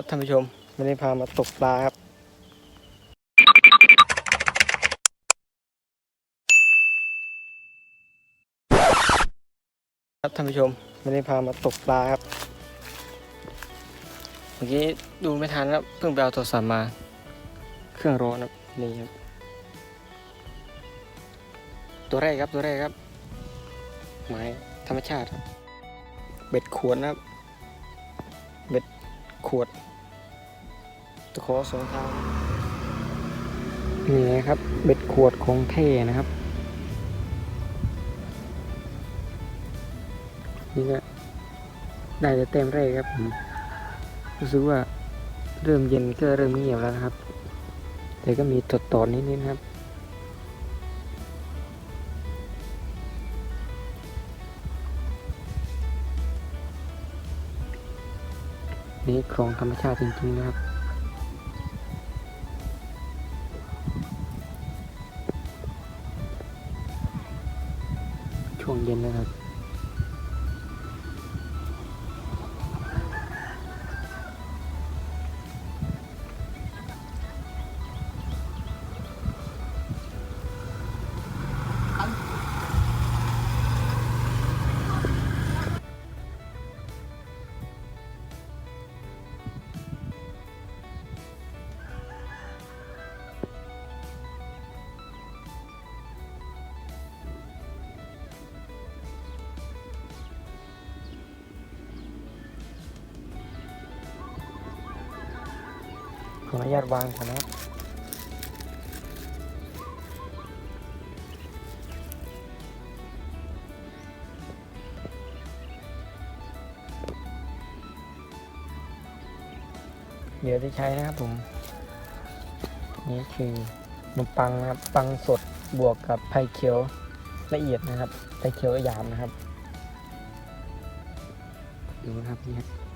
ครับท่านผู้ชมวันนี้พามาตกปลาครับ ครับท่านผู้ชมวันนี้พามาตกปลาครับ เมื่อกี้ดูไม่ทันครับเพิ่งไปเอาโทรศัพท์มา เครื่องร้อนครับนี่ครับ ตัวแรกครับตัวแรกครับ ไม้ธรรมชาติครับ เบ็ดขวดนะครับ เบ็ดขวดะขอสองทางนี่นะครับเบ็ดขวดของเท่นะครับ นี่ก็ได้แต่เต็มแรกครับผมรู้สึกว่าเริ่มเย็นก็เริ่มเงียบแล้วนะครับ แต่ก็มีตดตอนนิดๆนะครับนี่คลองธรรมชาติจริงๆนะครับ ช่วงเย็นนะครับ ขออนุญาตวางก่อนนะครับเดี๋ยวที่ใช้นะครับผม นี่คือขนมปังนะครับ ปังสดบวกกับไผ่เขียวละเอียดนะครับไผ่เขียวหยามนะครับ ดูนะครับนี่ครับ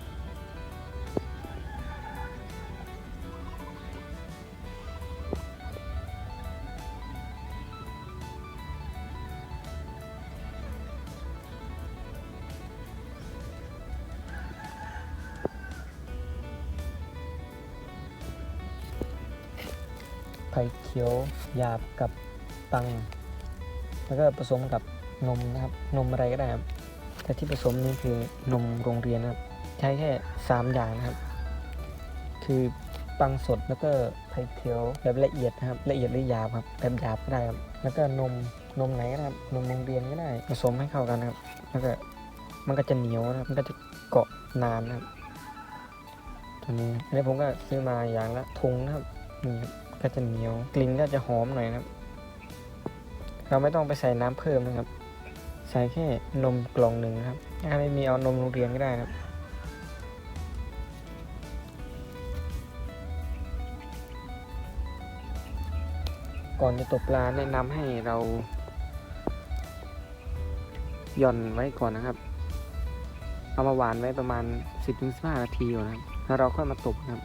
ไผ่เขียวหยาบกับตัง แล้วก็ผสมกับนมนะครับ นมอะไรก็ได้ครับ แต่ที่ผสมนี่คือนมโรงเรียนนะครับ ใช้แค่สามอย่างนะครับ คือปังสดแล้วก็ไผ่เขียวแบบละเอียดนะครับ ละเอียดหรือหยาบครับแบบหยาบก็ได้ครับ แล้วก็นมนมไหนก็ได้ครับนมโรงเรียนก็ได้ ผสมให้เข้ากันนะครับ แล้วก็มันก็จะเหนียวนะครับ มันก็จะเกาะนานนะครับตัวนี้อันนี้ผมก็ซื้อมาอย่างละทุงนะครับนี่ครับ ก็จะเหนียวกลิ่นก็จะหอมหน่อยนะครับ เราไม่ต้องไปใส่น้ำเพิ่มนะครับ ใส่แค่นมกล่องหนึ่งครับถ้าไม่มีเอานมโรงเรียนก็ได้ครับ ก่อนจะตกปลาแนะนำให้เราหย่อนไว้ก่อนนะครับ เอามาหวานไว้ประมาณ 10-15 นาทีก่อนนะครับ แล้วเราค่อยมาตกนะครับ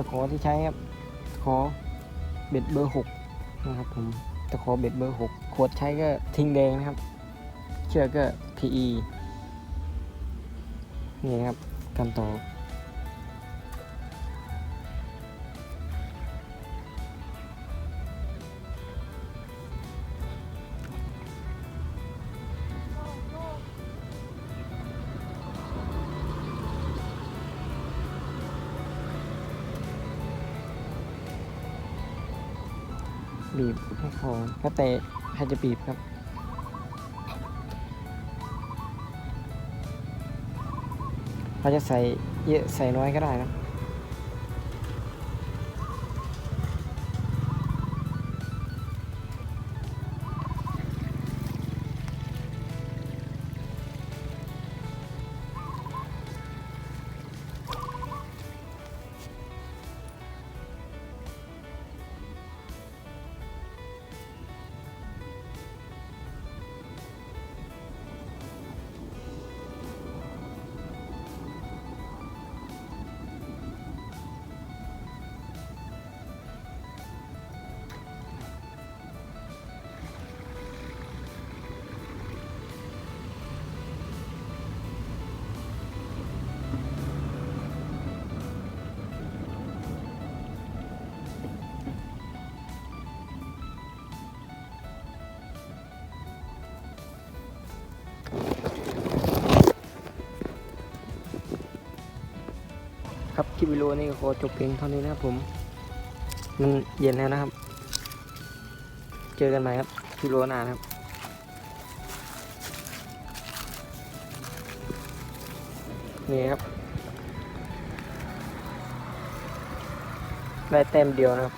ตะขอที่ใช้ครับตะขอเบ็ดเบอร์หกนะครับผมตะขอเบ็ดเบอร์หกขวดใช้ก็ทิ้งแดงนะครับ เชือกก็ PE นี่ครับกันต่อ บีบให้คอแล้วแต่ใครจะบีบครับ เขาจะใส่เยอะใส่น้อยก็ได้นะ วิดีโอนี้ก็ขอจบเพียงเท่านี้นะครับผม มันเย็นแล้วนะครับ เจอกันใหม่ครับวิโลนานครับนี่ครับ ได้เต็มเดียวนะครับ